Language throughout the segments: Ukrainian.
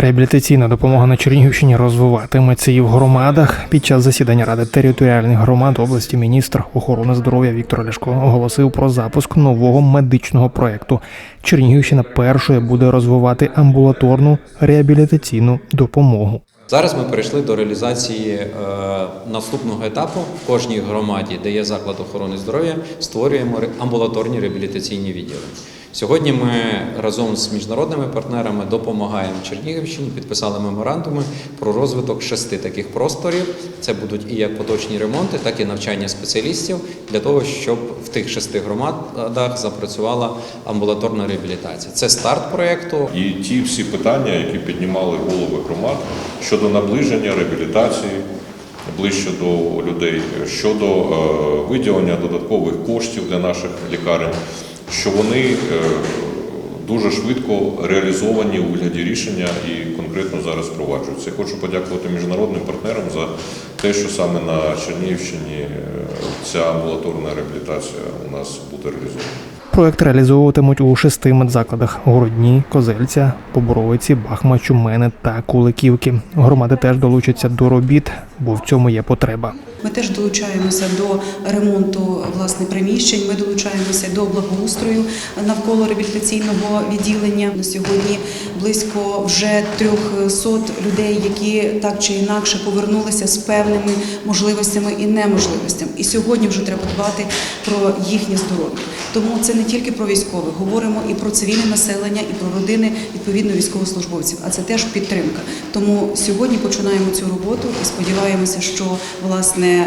Реабілітаційна допомога на Чернігівщині розвиватиметься і в громадах. Під час засідання Ради територіальних громад області міністр охорони здоров'я Віктор Ляшко оголосив про запуск нового медичного проекту. Чернігівщина першою буде розвивати амбулаторну реабілітаційну допомогу. Зараз ми перейшли до реалізації е, наступного етапу в кожній громаді, де є заклад охорони здоров'я, створюємо амбулаторні реабілітаційні відділи. Сьогодні ми разом з міжнародними партнерами допомагаємо Чернігівщині, підписали меморандуми про розвиток шести таких просторів. Це будуть і як поточні ремонти, так і навчання спеціалістів для того, щоб в тих шести громадах запрацювала амбулаторна реабілітація. Це старт проєкту. І ті всі питання, які піднімали голови громад щодо наближення реабілітації ближче до людей, щодо е, виділення додаткових коштів для наших лікарень, що вони е, дуже швидко реалізовані у вигляді рішення і конкретно зараз впроваджуються. Я хочу подякувати міжнародним партнерам за те, що саме на Чернігівщині е, ця амбулаторна реабілітація у нас буде реалізована. Проект реалізовуватимуть у шести медзакладах: Городні, Козельця, Поборовиці, Бахма, Чумени та Куликівки. Громади теж долучаться до робіт, бо в цьому є потреба. Ми теж долучаємося до ремонту власне приміщень. Ми долучаємося до благоустрою навколо реабілітаційного відділення. На сьогодні близько вже 300 людей, які так чи інакше повернулися з певними можливостями і неможливостями. І сьогодні вже треба дбати про їхнє здоров'я. Тому це не тільки про військових, говоримо і про цивільне населення, і про родини відповідно військовослужбовців. А це теж підтримка. Тому сьогодні починаємо цю роботу і сподіваємося, що власне е,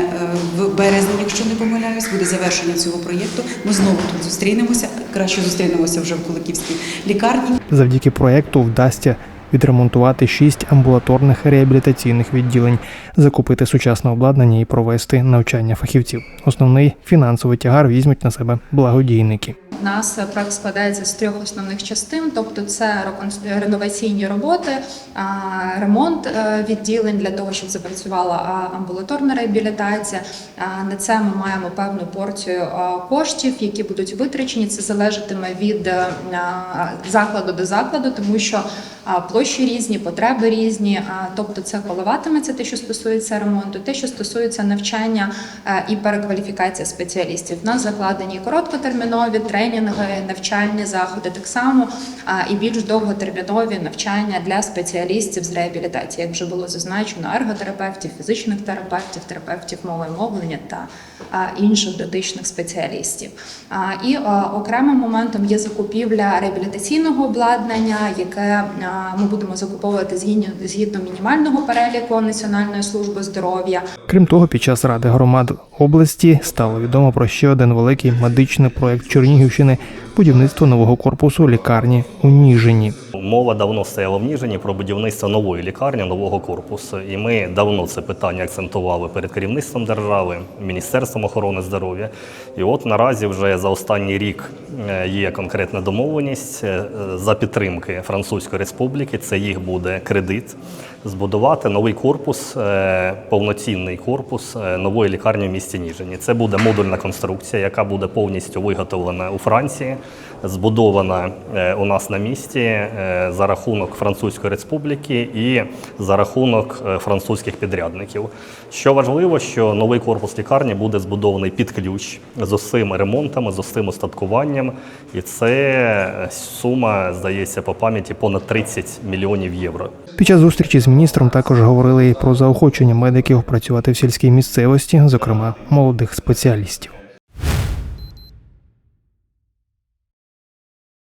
в березні, якщо не помиляюсь, буде завершення цього проєкту. Ми знову тут зустрінемося. Краще зустрінемося вже в Куликівській лікарні. Завдяки проекту вдасться відремонтувати шість амбулаторних реабілітаційних відділень, закупити сучасне обладнання і провести навчання фахівців. Основний фінансовий тягар візьмуть на себе благодійники. Нас проект складається з трьох основних частин, тобто це реноваційні роботи, ремонт е, відділень для того, щоб запрацювала амбулаторна реабілітація. На це ми маємо певну порцію коштів, які будуть витрачені. Це залежатиме від е, закладу до закладу, тому що площі різні, потреби різні. Тобто це коливатиметься те, що стосується ремонту, те, що стосується навчання е, і перекваліфікації спеціалістів. У нас закладені короткотермінові тренінги, навчальні заходи, так само і більш довготермінові навчання для спеціалістів з реабілітації, як вже було зазначено, ерготерапевтів, фізичних терапевтів, терапевтів мови мовлення та інших дотичних спеціалістів. І окремим моментом є закупівля реабілітаційного обладнання, яке ми будемо закуповувати згідно мінімального переліку Національної служби здоров'я. Крім того, під час ради громад області. Стало відомо про ще один великий медичний проект Чернігівщини будівництво нового корпусу лікарні у Ніжині. Мова давно стояла в Ніжині про будівництво нової лікарні, нового корпусу. І ми давно це питання акцентували перед керівництвом держави, Міністерством охорони здоров'я. І от наразі вже за останній рік е, є конкретна домовленість е, за підтримки Французької республіки. Це їх буде кредит. Збудувати новий корпус, е, повноцінний корпус нової лікарні в місті Ніжині. Це буде модульна конструкція, яка буде повністю виготовлена у Франції, збудована е, у нас на місці е, за рахунок Французької республіки і за рахунок е, французьких підрядників. Що важливо, що новий корпус лікарні буде збудований під ключ з усім ремонтами, з усім устаткуванням, і це сума здається по пам'яті понад 30 мільйонів євро. Під час зустрічі з міністром також говорили про заохочення медиків працювати в сільській місцевості, зокрема молодих спеціалістів.